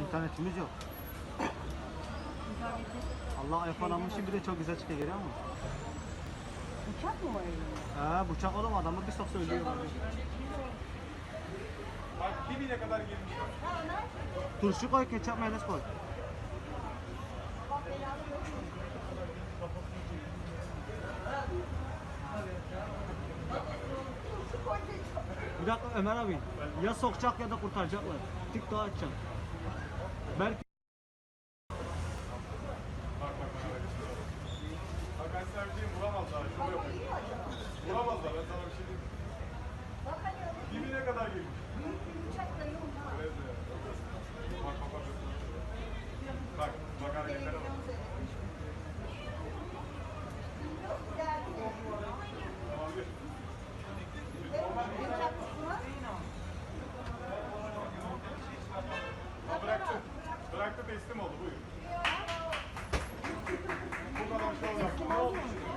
İnternetimiz yok. Allah iPhone'lamışım bir de çok güzel çıkıyor görüyor musun? Uçak mı var elinde? He bıçak oğlum adamı bir sok söylüyor. Bak dibine kadar girmiş. Turşu koy, ketçap, mayonez koy. Bir dakika Ömer abi. Ya sokacak ya da kurtaracaklar. TikTok açacak. Belki. Vuramazlar ben sana bir şey diyeyim. Dibine kadar girmiş. Evet, evet. Bak bak bak. Bak bak hareketlere bak. Tamam gir. Ha, bıraktı. Bıraktı teslim oldu buyur. Bu kadar şey olacak. Ne oldu şimdi?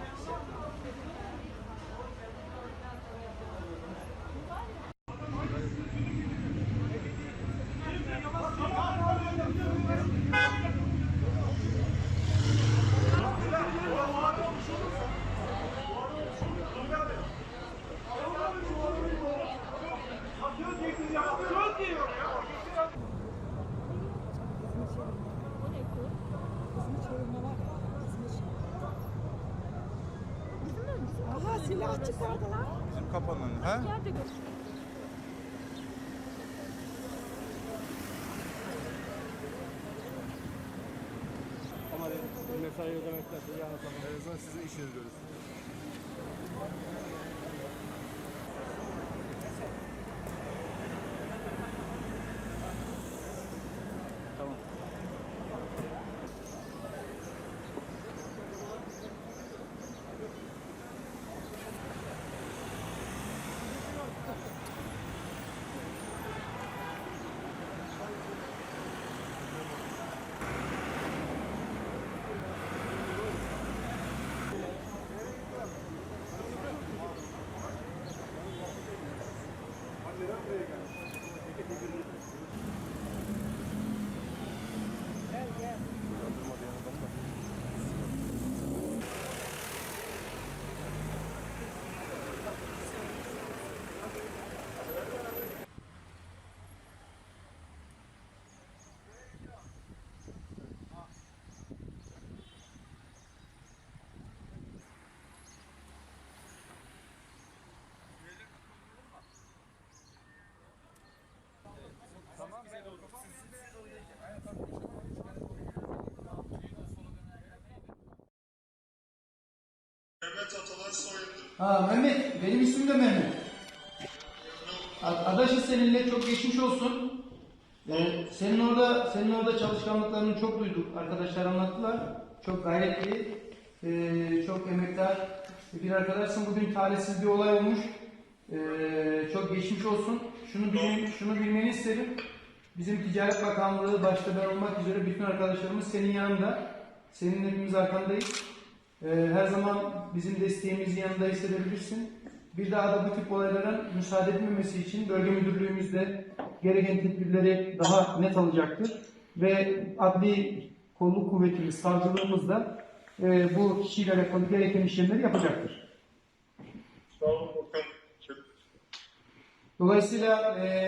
Silah çıkardılar. Bizim kapanın. Ha? ama mesai ödemekler yarın sabah. En azından sizin işiniz görürsün. Tamam. Mehmet Atalay soyadı. Ha Mehmet, benim ismim de Mehmet. A- Adaşız seninle çok geçmiş olsun. Ee, senin orada senin orada çalışkanlıklarını çok duyduk. Arkadaşlar anlattılar. Çok gayretli, ee, çok emektar bir arkadaşsın. Bugün talihsiz bir olay olmuş. Ee, çok geçmiş olsun. Şunu bil, şunu bilmeni isterim. Bizim Ticaret Bakanlığı başta ben olmak üzere bütün arkadaşlarımız senin yanında. Senin hepimiz arkandayız. Ee, her zaman bizim desteğimizi yanında hissedebilirsin. Bir daha da bu tip olaylara müsaade edilmemesi için bölge müdürlüğümüzde gereken tedbirleri daha net alacaktır. Ve adli kolluk kuvvetimiz, savcılığımız da e, bu kişiyle alakalı gereken işlemleri yapacaktır. Sağ olun Volkan. Dolayısıyla e,